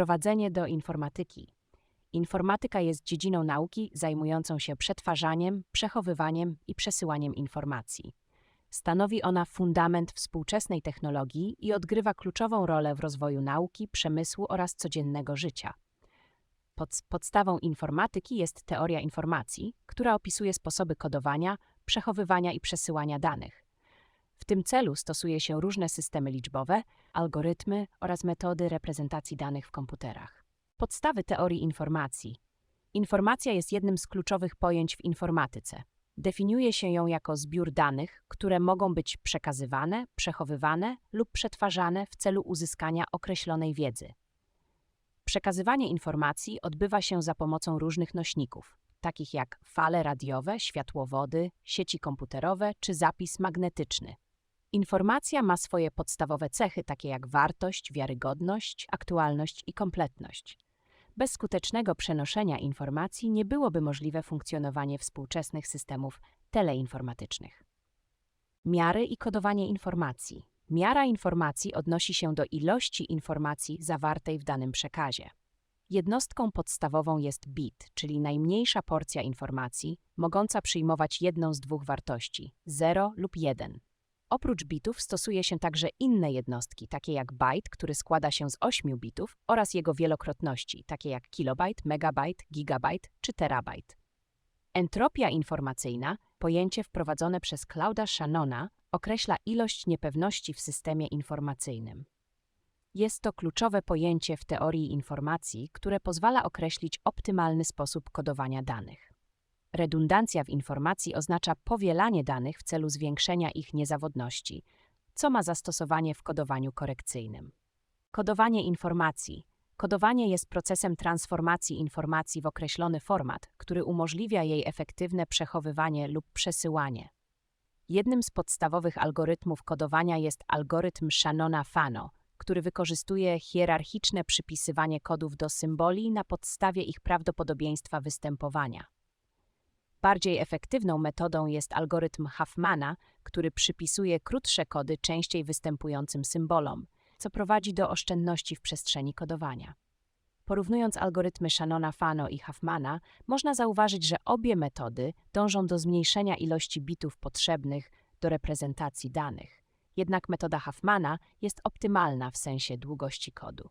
Wprowadzenie do informatyki. Informatyka jest dziedziną nauki zajmującą się przetwarzaniem, przechowywaniem i przesyłaniem informacji. Stanowi ona fundament współczesnej technologii i odgrywa kluczową rolę w rozwoju nauki, przemysłu oraz codziennego życia. Pod, podstawą informatyki jest teoria informacji, która opisuje sposoby kodowania, przechowywania i przesyłania danych. W tym celu stosuje się różne systemy liczbowe, algorytmy oraz metody reprezentacji danych w komputerach. Podstawy teorii informacji. Informacja jest jednym z kluczowych pojęć w informatyce. Definiuje się ją jako zbiór danych, które mogą być przekazywane, przechowywane lub przetwarzane w celu uzyskania określonej wiedzy. Przekazywanie informacji odbywa się za pomocą różnych nośników, takich jak fale radiowe, światłowody, sieci komputerowe czy zapis magnetyczny. Informacja ma swoje podstawowe cechy, takie jak wartość, wiarygodność, aktualność i kompletność. Bez skutecznego przenoszenia informacji nie byłoby możliwe funkcjonowanie współczesnych systemów teleinformatycznych. Miary i kodowanie informacji. Miara informacji odnosi się do ilości informacji zawartej w danym przekazie. Jednostką podstawową jest bit, czyli najmniejsza porcja informacji, mogąca przyjmować jedną z dwóch wartości 0 lub 1. Oprócz bitów stosuje się także inne jednostki, takie jak byte, który składa się z 8 bitów, oraz jego wielokrotności, takie jak kilobajt, megabajt, gigabajt czy terabajt. Entropia informacyjna, pojęcie wprowadzone przez Clauda Shannona, określa ilość niepewności w systemie informacyjnym. Jest to kluczowe pojęcie w teorii informacji, które pozwala określić optymalny sposób kodowania danych. Redundancja w informacji oznacza powielanie danych w celu zwiększenia ich niezawodności, co ma zastosowanie w kodowaniu korekcyjnym. Kodowanie informacji. Kodowanie jest procesem transformacji informacji w określony format, który umożliwia jej efektywne przechowywanie lub przesyłanie. Jednym z podstawowych algorytmów kodowania jest algorytm Shannona-Fano, który wykorzystuje hierarchiczne przypisywanie kodów do symboli na podstawie ich prawdopodobieństwa występowania. Bardziej efektywną metodą jest algorytm Huffmana, który przypisuje krótsze kody częściej występującym symbolom, co prowadzi do oszczędności w przestrzeni kodowania. Porównując algorytmy Shannona Fano i Huffmana, można zauważyć, że obie metody dążą do zmniejszenia ilości bitów potrzebnych do reprezentacji danych. Jednak metoda Huffmana jest optymalna w sensie długości kodu.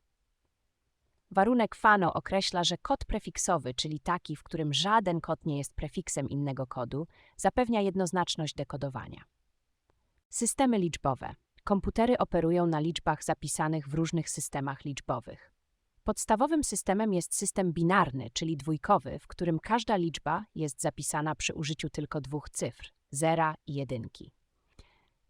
Warunek Fano określa, że kod prefiksowy, czyli taki, w którym żaden kod nie jest prefiksem innego kodu, zapewnia jednoznaczność dekodowania. Systemy liczbowe. Komputery operują na liczbach zapisanych w różnych systemach liczbowych. Podstawowym systemem jest system binarny, czyli dwójkowy, w którym każda liczba jest zapisana przy użyciu tylko dwóch cyfr zera i jedynki.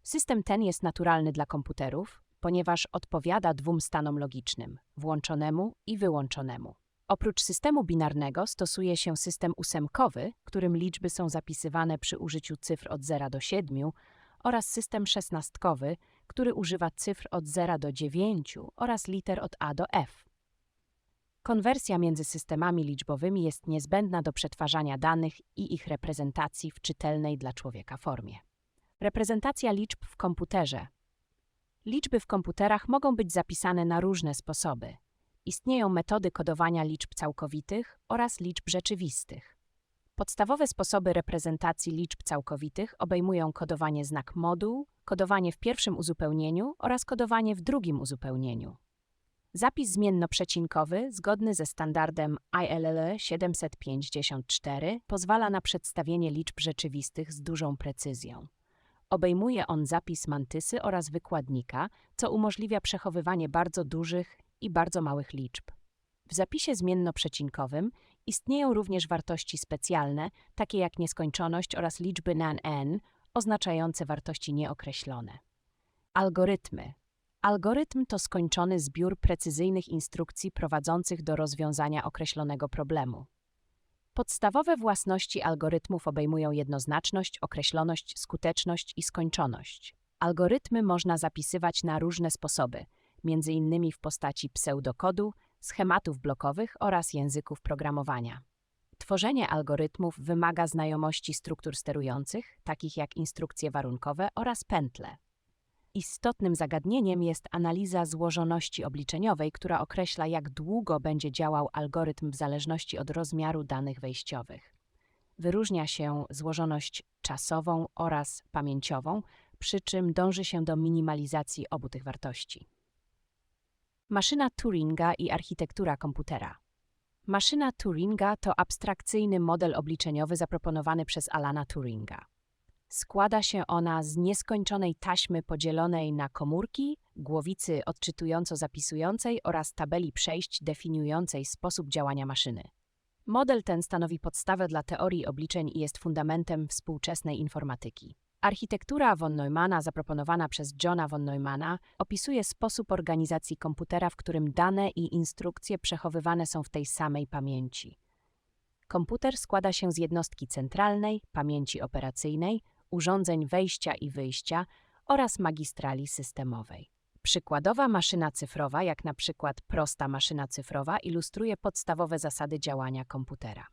System ten jest naturalny dla komputerów, ponieważ odpowiada dwóm stanom logicznym włączonemu i wyłączonemu. Oprócz systemu binarnego stosuje się system ósemkowy, którym liczby są zapisywane przy użyciu cyfr od 0 do 7 oraz system szesnastkowy, który używa cyfr od 0 do 9 oraz liter od A do F. Konwersja między systemami liczbowymi jest niezbędna do przetwarzania danych i ich reprezentacji w czytelnej dla człowieka formie. Reprezentacja liczb w komputerze. Liczby w komputerach mogą być zapisane na różne sposoby. Istnieją metody kodowania liczb całkowitych oraz liczb rzeczywistych. Podstawowe sposoby reprezentacji liczb całkowitych obejmują kodowanie znak moduł, kodowanie w pierwszym uzupełnieniu oraz kodowanie w drugim uzupełnieniu. Zapis zmiennoprzecinkowy, zgodny ze standardem ILL 754, pozwala na przedstawienie liczb rzeczywistych z dużą precyzją. Obejmuje on zapis mantysy oraz wykładnika, co umożliwia przechowywanie bardzo dużych i bardzo małych liczb. W zapisie zmiennoprzecinkowym istnieją również wartości specjalne, takie jak nieskończoność oraz liczby nan-n, oznaczające wartości nieokreślone. Algorytmy Algorytm to skończony zbiór precyzyjnych instrukcji prowadzących do rozwiązania określonego problemu. Podstawowe własności algorytmów obejmują jednoznaczność, określoność, skuteczność i skończoność. Algorytmy można zapisywać na różne sposoby, m.in. w postaci pseudokodu, schematów blokowych oraz języków programowania. Tworzenie algorytmów wymaga znajomości struktur sterujących, takich jak instrukcje warunkowe oraz pętle. Istotnym zagadnieniem jest analiza złożoności obliczeniowej, która określa, jak długo będzie działał algorytm w zależności od rozmiaru danych wejściowych. Wyróżnia się złożoność czasową oraz pamięciową, przy czym dąży się do minimalizacji obu tych wartości. Maszyna Turinga i architektura komputera. Maszyna Turinga to abstrakcyjny model obliczeniowy zaproponowany przez Alana Turinga. Składa się ona z nieskończonej taśmy podzielonej na komórki, głowicy odczytująco-zapisującej oraz tabeli przejść definiującej sposób działania maszyny. Model ten stanowi podstawę dla teorii obliczeń i jest fundamentem współczesnej informatyki. Architektura von Neumanna zaproponowana przez Johna von Neumana opisuje sposób organizacji komputera, w którym dane i instrukcje przechowywane są w tej samej pamięci. Komputer składa się z jednostki centralnej, pamięci operacyjnej, urządzeń wejścia i wyjścia oraz magistrali systemowej. Przykładowa maszyna cyfrowa, jak na przykład prosta maszyna cyfrowa, ilustruje podstawowe zasady działania komputera.